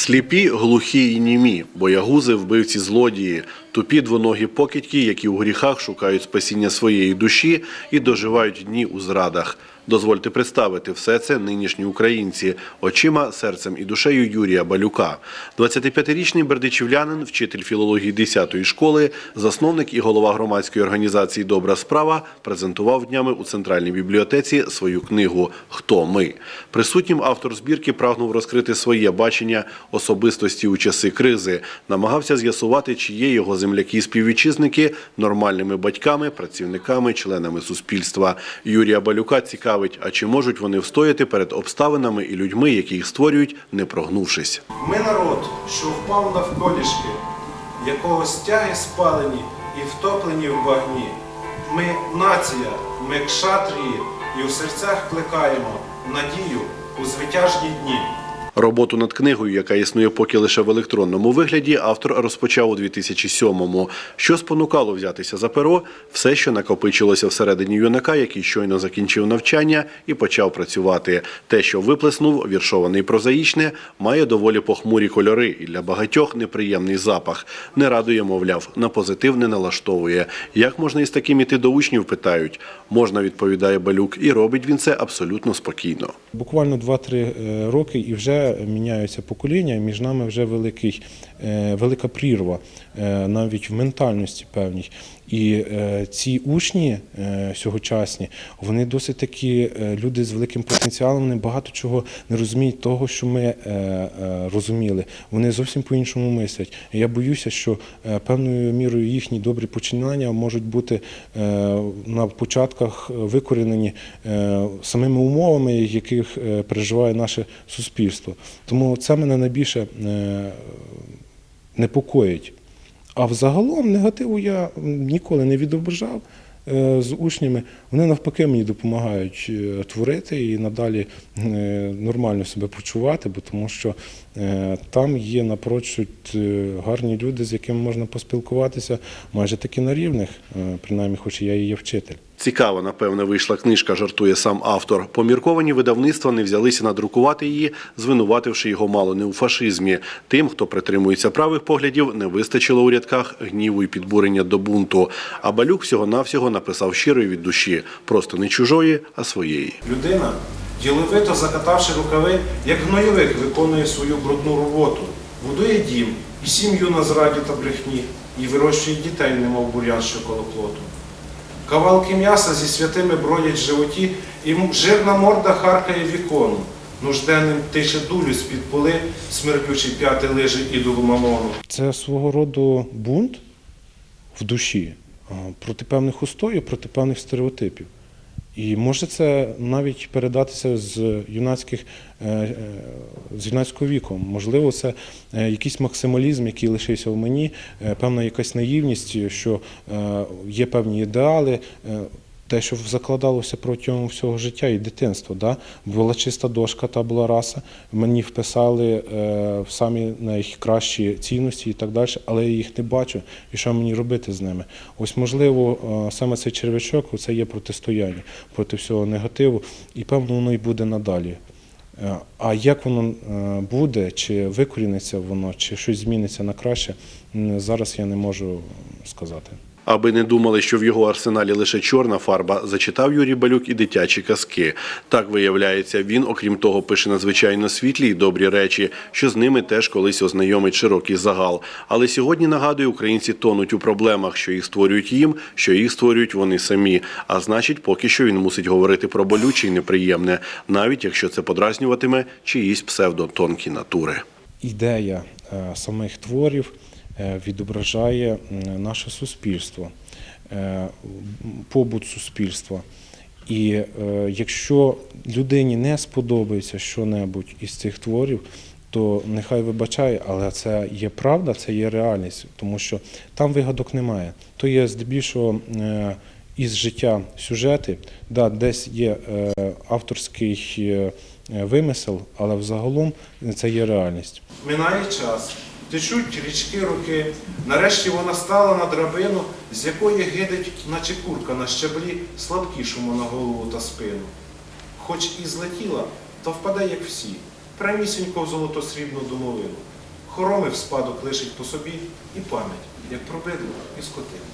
Сліпі, глухі і німі, боягузи, вбивці злодії, тупі двоногі покидьки, які у гріхах шукають спасіння своєї душі і доживають дні у зрадах. Дозвольте представити все це нинішні українці очима, серцем і душею Юрія Балюка. 25-річний бердичівлянин, вчитель філології 10-ї школи, засновник і голова громадської організації Добра справа презентував днями у центральній бібліотеці свою книгу Хто ми. Присутнім автор збірки прагнув розкрити своє бачення особистості у часи кризи, намагався з'ясувати, чи є його земляки і співвітчизники нормальними батьками, працівниками, членами суспільства. Юрія Балюка цікавить, а чи можуть вони встояти перед обставинами і людьми, які їх створюють, не прогнувшись. Ми народ, що впав навколішки, якого стяги спалені і втоплені в багні. Ми нація, ми кшатрії, і в серцях кликаємо надію у звитяжні дні. Роботу над книгою, яка існує поки лише в електронному вигляді, автор розпочав у 2007-му. Що спонукало взятися за перо? Все, що накопичилося всередині юнака, який щойно закінчив навчання і почав працювати. Те, що виплеснув, віршоване і прозаїчне, має доволі похмурі кольори і для багатьох неприємний запах. Не радує, мовляв, на позитив не налаштовує. Як можна із таким іти до учнів? Питають. Можна, відповідає Балюк, і робить він це абсолютно спокійно. Буквально 2-3 е, роки і вже міняються покоління, між нами вже великий, е, велика прірва, навіть в ментальності певній. І е, ці учні е, сьогочасні, вони досить такі е, люди з великим потенціалом, вони багато чого не розуміють того, що ми е, е, розуміли. Вони зовсім по-іншому мислять. Я боюся, що е, певною мірою їхні добрі починання можуть бути е, на початках викорінені е, самими умовами, яких е, переживає наше суспільство. Тому це мене найбільше е, непокоїть. А взагалом негативу я ніколи не відображав е, з учнями. Вони навпаки мені допомагають е, творити і надалі е, нормально себе почувати, бо тому що там є напрочуд гарні люди, з якими можна поспілкуватися майже таки на рівних, принаймні, хоч я і є вчитель. Цікаво, напевне, вийшла книжка, жартує сам автор. Помірковані видавництва не взялися надрукувати її, звинувативши його мало не у фашизмі. Тим, хто притримується правих поглядів, не вистачило у рядках гніву і підбурення до бунту. А Балюк всього-навсього написав щиро від душі, просто не чужої, а своєї. Людина, діловито закатавши рукави, як гнойовик виконує свою брудну роботу, будує дім і сім'ю на зраді та брехні, і вирощує дітей, немов бурян що коло плоту. Кавалки м'яса зі святими бродять в животі, і жирна морда харкає вікону. Нужденним тише дулю з-під поли, смердючи п'яти лижі ідолу мамону. Це свого роду бунт в душі проти певних устоїв, проти певних стереотипів. І може це навіть передатися з юнацьких е, е, з юнацького віку. Можливо, це е, якийсь максималізм, який лишився в мені, певна якась наївність, що є певні ідеали. Те, що закладалося протягом всього життя і дитинства. Да? Була чиста дошка, та була раса. Мені вписали е, самі найкращі цінності і так далі, але я їх не бачу. І що мені робити з ними? Ось, можливо, е, саме цей червячок це є протистояння проти всього негативу, і певно воно і буде надалі. Е, А як воно е, буде, чи викоріниться воно, чи щось зміниться на краще, зараз я не можу сказати. Аби не думали, що в його арсеналі лише чорна фарба, зачитав Юрій Балюк і дитячі казки. Так виявляється, він, окрім того, пише надзвичайно світлі й добрі речі, що з ними теж колись ознайомить широкий загал. Але сьогодні нагадує, українці тонуть у проблемах, що їх створюють їм, що їх створюють вони самі. А значить, поки що він мусить говорити про болюче й неприємне, навіть якщо це подразнюватиме чиїсь псевдотонкі натури. ідея е, самих творів відображає наше суспільство, е, побут суспільства. І е, якщо людині не сподобається що-небудь із цих творів, то нехай вибачає, але це є правда, це є реальність, тому що там вигадок немає. То є здебільшого е, із життя сюжети, да, десь є е, авторський е, вимисел, але взагалом це є реальність. Минає час, течуть річки руки. Нарешті вона стала на драбину, з якої гидить, наче курка на щаблі, слабкішому на голову та спину. Хоч і злетіла, то впаде, як всі. прямісінько в золотосрібну домовину. Хоромив спадок лишить по собі і пам'ять, як пробидло і скотину.